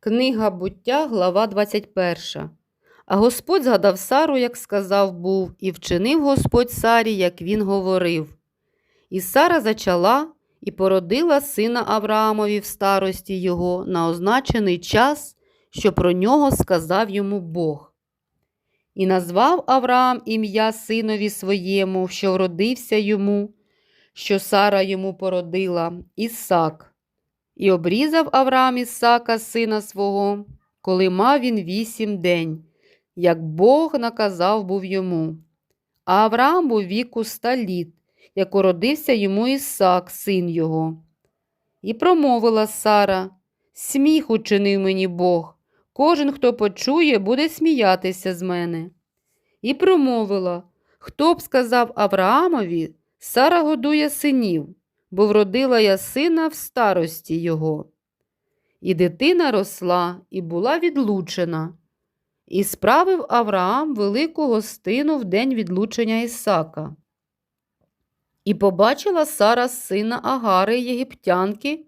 Книга буття, глава 21. А Господь згадав Сару, як сказав був, і вчинив Господь Сарі, як він говорив. І Сара зачала і породила сина Авраамові в старості його на означений час, що про нього сказав йому Бог. І назвав Авраам ім'я синові своєму, що вродився йому, що Сара йому породила, Ісак. І обрізав Авраам Ісака, сина свого, коли мав він вісім день, як Бог наказав був йому. А Авраам був віку ста літ, як уродився йому Ісак, син його. І промовила Сара: Сміх учинив мені Бог, кожен, хто почує, буде сміятися з мене. І промовила: Хто б сказав Авраамові, Сара годує синів бо вродила я сина в старості його. І дитина росла і була відлучена, і справив Авраам велику гостину в день відлучення Ісака. І побачила Сара сина Агари єгиптянки,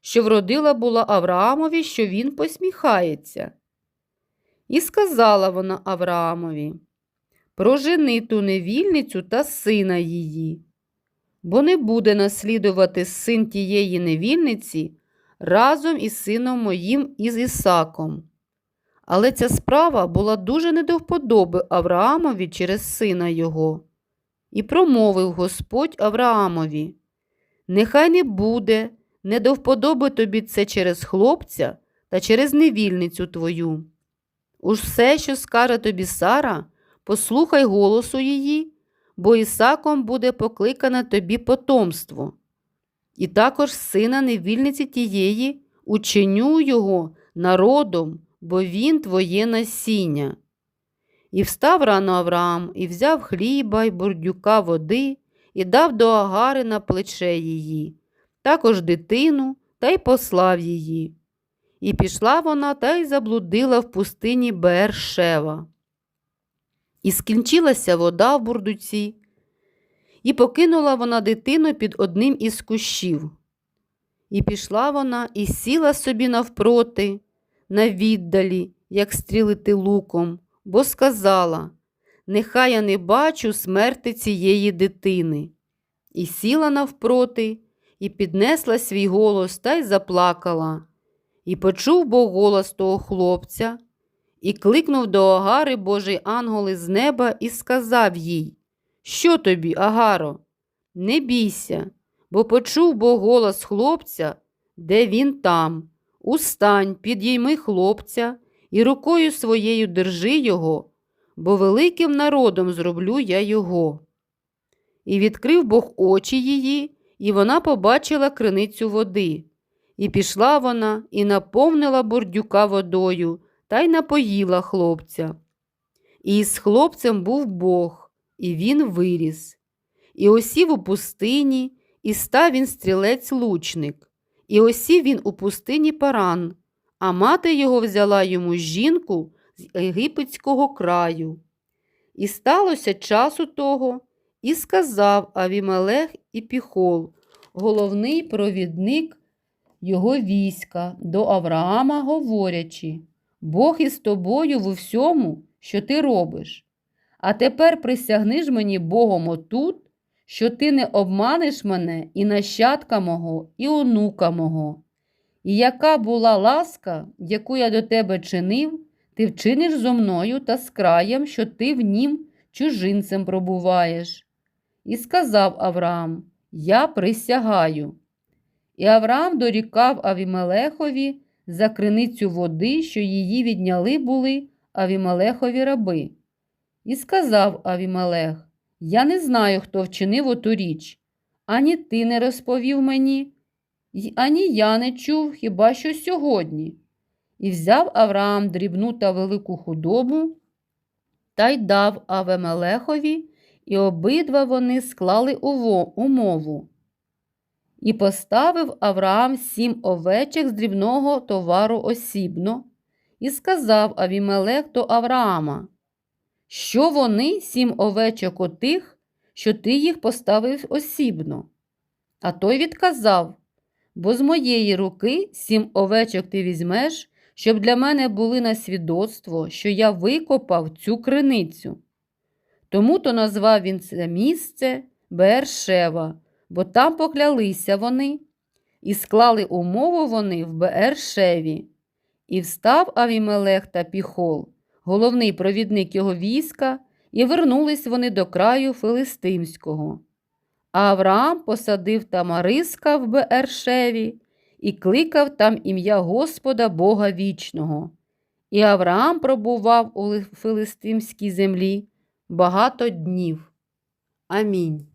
що вродила була Авраамові, що він посміхається. І сказала вона Авраамові Прожени ту невільницю та сина її, бо не буде наслідувати син тієї невільниці разом із сином моїм із Ісаком. Але ця справа була дуже не до вподоби Авраамові через сина його. І промовив Господь Авраамові: Нехай не буде, не до вподоби тобі це через хлопця та через невільницю твою. Уж все, що скаже тобі Сара, послухай голосу її бо Ісаком буде покликане тобі потомство. І також сина невільниці тієї ученю його народом, бо він твоє насіння. І встав рано Авраам, і взяв хліба й бурдюка води, і дав до Агари на плече її, також дитину, та й послав її. І пішла вона та й заблудила в пустині Бершева. І скінчилася вода в бурдуці, і покинула вона дитину під одним із кущів. І пішла вона і сіла собі навпроти, на віддалі, як стрілити луком, бо сказала Нехай я не бачу смерти цієї дитини. І сіла навпроти, і піднесла свій голос та й заплакала. І почув Бог голос того хлопця, і кликнув до Агари Божий ангел із неба і сказав їй Що тобі, Агаро? Не бійся, бо почув Бог голос хлопця, де він там. Устань, підійми хлопця і рукою своєю держи його, бо великим народом зроблю я його. І відкрив Бог очі її, і вона побачила криницю води. І пішла вона і наповнила бурдюка водою та й напоїла хлопця. І з хлопцем був Бог, і він виріс. І осів у пустині, і став він стрілець лучник, і осів він у пустині паран, а мати його взяла йому жінку з єгипетського краю. І сталося часу того, і сказав Авімелех і Піхол, головний провідник його війська, до Авраама, говорячи Бог із тобою в усьому, що ти робиш. А тепер присягни ж мені Богом отут, що ти не обманеш мене і нащадка мого, і онука мого. І яка була ласка, яку я до тебе чинив, ти вчиниш зо мною та з краєм, що ти в нім чужинцем пробуваєш. І сказав Авраам: Я присягаю. І Авраам дорікав Авімелехові за криницю води, що її відняли були Авімелехові раби. І сказав Авімелех: Я не знаю, хто вчинив оту річ, ані ти не розповів мені, ані я не чув хіба що сьогодні. І взяв Авраам дрібну та велику худобу та й дав Авемелехові, і обидва вони склали умову. І поставив Авраам сім овечок з дрібного товару осібно, і сказав Авімелех до Авраама, що вони сім овечок отих, що ти їх поставив осібно. А той відказав бо з моєї руки сім овечок ти візьмеш, щоб для мене були на свідоцтво, що я викопав цю криницю. Тому то назвав він це місце Бершева, бо там поклялися вони, і склали умову вони в Бершеві. І встав Авімелех та Піхол, головний провідник його війська, і вернулись вони до краю Филистимського. А Авраам посадив Тамариска в Бершеві і кликав там ім'я Господа Бога вічного. І Авраам пробував у Филистимській землі багато днів. Амінь.